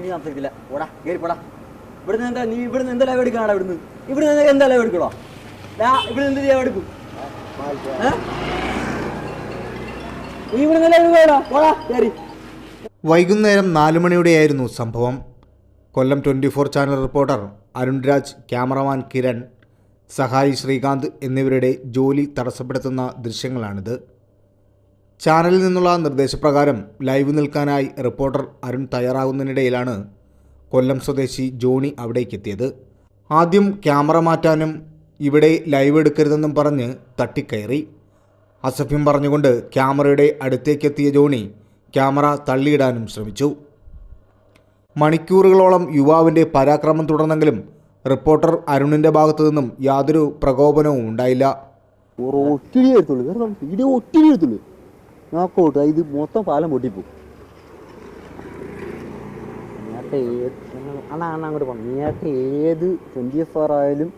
ഇനി സംസാരിക്കില്ല ഓടാ കയറി പോടാ. ഇവിടുന്ന് എന്താ നീ ഇവിടുന്ന് എന്താ ലൈവ് എടുക്കാണ് ഇവിടുന്ന്? ഇവിടുന്ന് നിനക്ക് എന്താ ലൈവ് എടുക്കണോ? ഇവിടുന്ന് എന്ത് ലൈവ് എടുക്കും? നീ ഇവിടുന്ന് ലൈവ് എടുക്കണോ? പോടാ കയറി വൈകുന്നേരം നാല് മണിയോടെയായിരുന്നു സംഭവം. Kollam twenty four channel reporter Arunraj cameraman Kiran സഹായി ശ്രീകാന്ത് എന്നിവരുടെ ജോലി തടസ്സപ്പെടുത്തുന്ന ദൃശ്യങ്ങളാണിത്. ചാനലിൽ നിന്നുള്ള നിർദ്ദേശപ്രകാരം ലൈവ് നിൽക്കാനായി റിപ്പോർട്ടർ അരുൺ തയ്യാറാകുന്നതിനിടയിലാണ് കൊല്ലം സ്വദേശി ജോണി അവിടേക്കെത്തിയത്. ആദ്യം ക്യാമറ മാറ്റാനും ഇവിടെ ലൈവ് എടുക്കരുതെന്നും പറഞ്ഞ് തട്ടിക്കയറി. അസഭ്യം പറഞ്ഞുകൊണ്ട് ക്യാമറയുടെ അടുത്തേക്കെത്തിയ ജോണി ക്യാമറ തള്ളിയിടാനും ശ്രമിച്ചു. മണിക്കൂറുകളോളം യുവാവിന്റെ പരാക്രമം തുടർന്നെങ്കിലും റിപ്പോർട്ടർ അരുണിന്റെ ഭാഗത്തു നിന്നും യാതൊരു പ്രകോപനവും ഉണ്ടായില്ല. ഒത്തിരി എടുത്തുള്ളൂ ഒത്തിരി എടുത്തുള്ളൂ നോക്കോട്ട് ഇത് മൊത്തം പാലം പൊട്ടിപ്പോ. നേരത്തെ ഏത് അണ്ണാ അണ്ണാ അങ്ങോട്ട് പോകണം നേരത്തെ ഏത് ട്വന്റി ഫോർ ആയാലും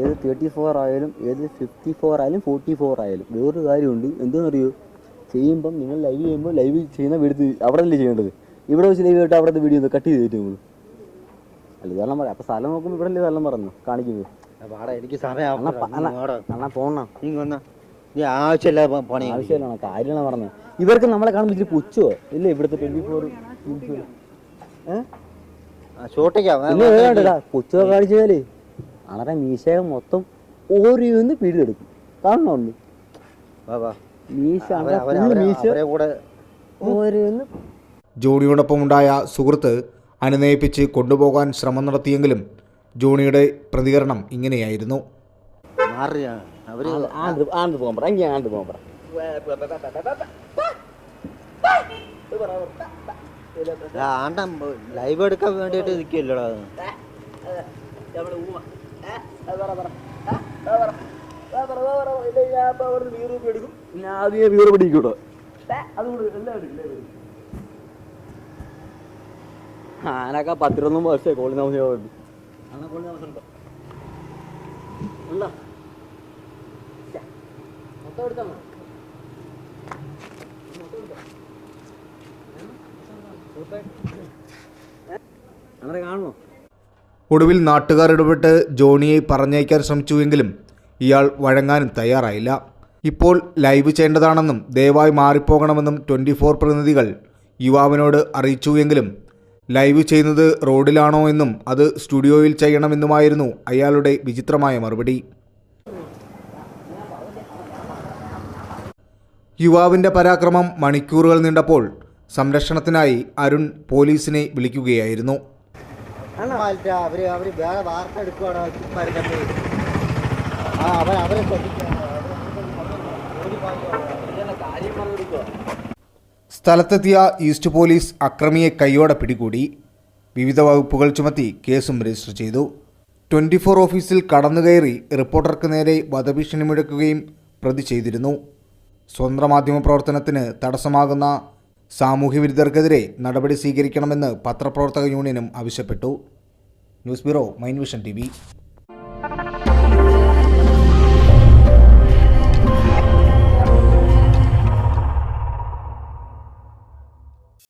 ഏത് തേർട്ടി ഫോർ ആയാലും ഏത് ഫിഫ്റ്റി ഫോർ ആയാലും ഫോർട്ടി ഫോർ ആയാലും വേറൊരു കാര്യമുണ്ട്. എന്താണെന്നറിയോ ചെയ്യുമ്പം നിങ്ങൾ ലൈവ് ചെയ്യുമ്പോൾ ലൈവ് ചെയ്യുന്ന വീട് അവിടെ അല്ലേ ചെയ്യേണ്ടത്? ഇവിടെ വെച്ച് ലൈവ് ആയിട്ട് അവിടുത്തെ വീഡിയോ കട്ട് ചെയ്ത് തരും നമ്മൾ അല്ല ഇതെല്ലാം പറയാം അപ്പം സ്ഥലം നോക്കുമ്പോൾ ഇവിടെ അല്ലേ സ്ഥലം പറഞ്ഞു കാണിക്കുന്നത്? അണ്ണാ പോണ. നീ ആവശ്യമില്ല പണി. ആവശ്യമില്ല കാര്യമാണ് പറഞ്ഞത് ഇവർക്ക് നമ്മളെ കാണുമ്പോൾ ഇച്ചിരി പുച്ഛോ ഇല്ല ഇവിടുത്തെ ട്വന്റി ഫോർ പുച്ഛോ കാണിച്ചാലേ അണറെ മീശകം മൊത്തം കാണണോ ഒന്ന്? മീശ അണറെ full മീശ. കൂടെ ഓരോന്ന്. ജോണിയോടൊപ്പമുണ്ടായ സുഹൃത്ത് അനുനയിപ്പിച്ച് കൊണ്ടുപോകാൻ ശ്രമം നടത്തിയെങ്കിലും ജോണിയുടെ പ്രതികരണം ഇങ്ങനെയായിരുന്നു. മാറിയ അവർ ആണ്ട് ആണ്ട് പോകാൻ പറ എങ്കിൽ ആണ്ട് പോകാൻ പറ. ആണ്ട ലൈവ് എടുക്കാൻ വേണ്ടിയിട്ട് നിൽക്കില്ലടാ ഞാൻ വീറ് പിടിക്കൂട്ടോ. പത്തിരൊന്നും വർഷമായി കോളി താമസിയാവുന്നു അങ്ങനെ കാണുമോ? ഒടുവിൽ നാട്ടുകാർ ഇടപെട്ട് ജോണിയെ പറഞ്ഞയക്കാൻ ശ്രമിച്ചുവെങ്കിലും ഇയാൾ വഴങ്ങാനും തയ്യാറായില്ല. ഇപ്പോൾ ലൈവ് ചെയ്യേണ്ടതാണെന്നും ദയവായി മാറിപ്പോകണമെന്നും ട്വന്റി ഫോർ പ്രതിനിധികൾ യുവാവിനോട് അറിയിച്ചുവെങ്കിലും ലൈവ് ചെയ്യുന്നത് റോഡിലാണോ എന്നും അത് സ്റ്റുഡിയോയിൽ ചെയ്യണമെന്നുമായിരുന്നു അയാളുടെ വിചിത്രമായ മറുപടി. യുവാവിന്റെ പരാക്രമം മണിക്കൂറുകൾ നീണ്ടപ്പോൾ സംരക്ഷണത്തിനായി അരുൺ പോലീസിനെ വിളിക്കുകയായിരുന്നു. സ്ഥലത്തെത്തിയ ഈസ്റ്റ് പോലീസ് അക്രമിയെ കൈയോടെ പിടികൂടി. വിവിധ വകുപ്പുകൾ ചുമത്തി കേസും രജിസ്റ്റർ ചെയ്തു. ട്വന്റി ഫോർ ഓഫീസിൽ കടന്നുകയറി റിപ്പോർട്ടർക്ക് നേരെ വധഭീഷണി മുഴക്കുകയും പ്രതി ചെയ്തിരുന്നു. സ്വതന്ത്ര മാധ്യമ പ്രവർത്തനത്തിന് തടസ്സമാകുന്ന സാമൂഹ്യവിരുദ്ധർക്കെതിരെ നടപടി സ്വീകരിക്കണമെന്ന് പത്രപ്രവർത്തക യൂണിയനും ആവശ്യപ്പെട്ടു. News bureau mine vision T